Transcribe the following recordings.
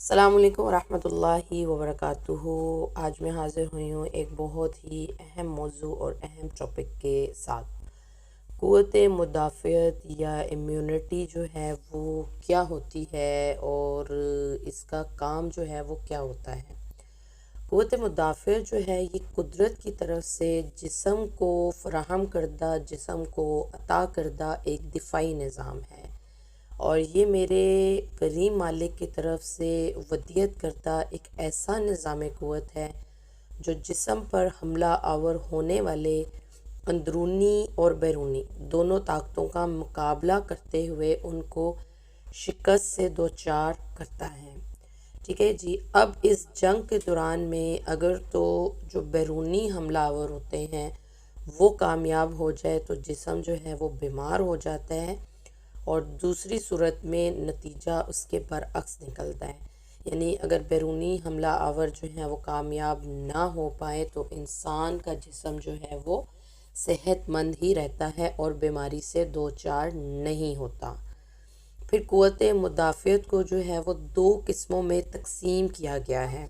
अल्लाम वरहमतुल्लाहि वबरकातुहू आज मैं हाज़िर हुई हूँ एक बहुत ही अहम मौजू और अहम टॉपिक के साथ। क़वत मुदाफ़त या इम्यूनिटी जो है वो क्या होती है और इसका काम जो है वो क्या होता है? क़वत मुदाफ़त जो है ये कुदरत की तरफ़ से जिसम को फ़राहम करदा, जिसम को अता करदा एक दिफाई निज़ाम है। और ये मेरे करीम मालिक की तरफ़ से वदियत करता एक ऐसा निज़ाम क़वत है, जो जिसम पर हमला आवर होने वाले अंदरूनी और बैरूनी दोनों ताकतों का मुकाबला करते हुए उनको शिकस्त से दो चार करता है। ठीक है जी, अब इस जंग के दौरान में अगर तो जो बैरूनी हमलावर होते हैं, वो कामयाब हो जाए तो जिसम जो है वो बीमार हो जाता है। और दूसरी सूरत में नतीजा उसके बरअक्स निकलता है। यानी अगर बैरूनी हमला आवर जो है वो कामयाब ना हो पाए तो इंसान का जिसम जो है वो सेहतमंद ही रहता है और बीमारी से दो चार नहीं होता। फिर क़वत मुदाफ़त को जो है वो दो किस्मों में तकसीम किया गया है।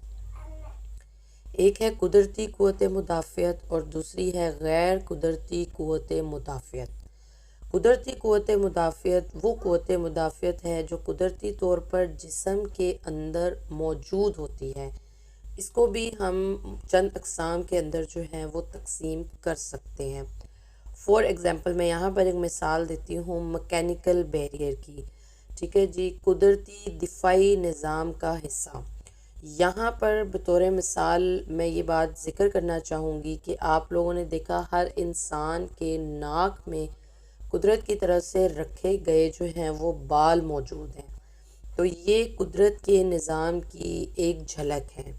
एक है कुदरती क़वत मुदाफ़त और दूसरी है गैर कुदरती क़वत मुदाफ़त कुदरती क़वत मुदाफ़त वो क़वत मुदाफ़त है जो कुदरती तौर पर जिसम के अंदर मौजूद होती है। इसको भी हम चंद अकसाम के अंदर जो है वो तकसीम कर सकते हैं। फ़ॉर एग्ज़ाम्पल मैं यहाँ पर एक मिसाल देती हूँ मकैनिकल बैरियर की। ठीक है जी? कुदरती दिफाई निज़ाम का हिस्सा। यहाँ पर बतौर मिसाल मैं ये बात ज़िक्र करना चाहूँगी कि आप लोगों ने देखा हर इंसान के नाक में कुदरत की तरफ़ से रखे गए जो हैं, वो बाल मौजूद हैं। तो ये कुदरत के निज़ाम की एक झलक है।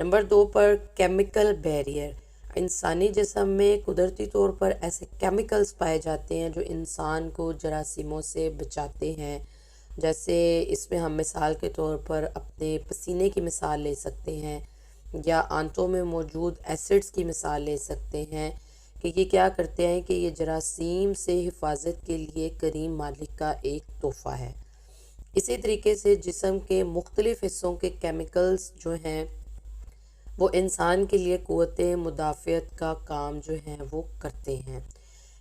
नंबर दो पर केमिकल बैरियर। इंसानी जिसम में कुदरती तौर पर ऐसे केमिकल्स पाए जाते हैं जो इंसान को जरासीमों से बचाते हैं। जैसे इसमें हम मिसाल के तौर पर अपने पसीने की मिसाल ले सकते हैं या आंतों में मौजूद एसिड्स की मिसाल ले सकते हैं। कि ये क्या करते हैं कि ये जरासीम से हिफाजत के लिए करीम मालिक का एक तोहफ़ा है। इसी तरीके से जिसम के मुख्तलिफ़ हिस्सों के केमिकल्स जो हैं, वो इंसान के लिए क़वत मुदाफ़त का काम जो है, वो करते हैं।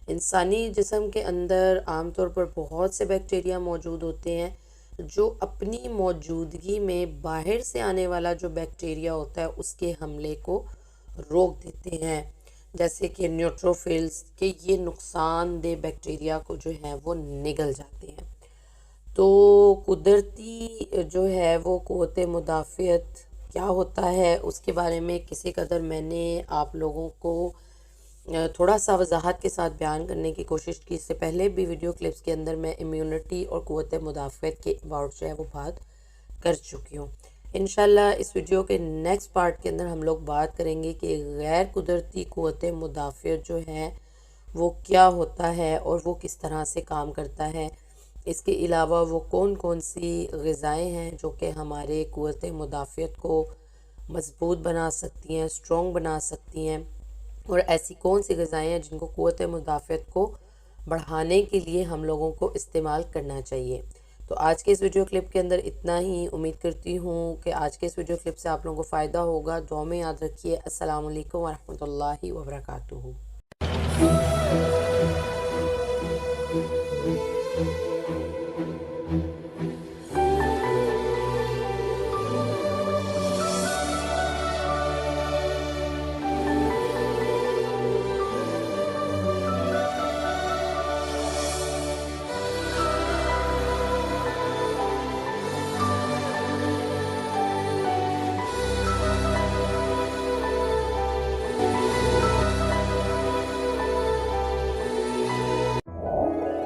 इंसानी जिसम के अंदर आम तौर पर बहुत से बैक्टीरिया मौजूद होते हैं, जो अपनी मौजूदगी में बाहर से आने वाला जो बैक्टीरिया होता है, उसके हमले को रोक देते हैं। जैसे कि न्यूट्रोफिल्स के ये नुकसानदेह बैक्टीरिया को जो है वो निगल जाते हैं। तो कुदरती जो है वो क़वत मुदाफ़त क्या होता है, उसके बारे में किसी कदर मैंने आप लोगों को थोड़ा सा वजाहत के साथ बयान करने की कोशिश की। इससे पहले भी वीडियो क्लिप्स के अंदर मैं इम्यूनिटी और क़वत मुदाफ़त के अबाउट जो है वो बात कर चुकी हूँ। इन इस वीडियो के नेक्स्ट पार्ट के अंदर हम लोग बात करेंगे कि गैर कुदरती क़वत मुदाफ़र जो है, वो क्या होता है और वो किस तरह से काम करता है। इसके अलावा वो कौन कौन सी गज़ाएँ हैं जो कि हमारे क़वत मुदाफ़त को मज़बूत बना सकती हैं स्ट्रॉन्ग बना सकती हैं और ऐसी कौन सी गज़ाएँ हैं जिनको क़वत मुदाफ़त को बढ़ाने के लिए हम लोगों को इस्तेमाल करना चाहिए। तो आज के इस वीडियो क्लिप के अंदर इतना ही। उम्मीद करती हूँ कि आज के इस वीडियो क्लिप से आप लोगों को फ़ायदा होगा। दो में याद रखिए। असल वालेकुम वरहमतुल्लाहि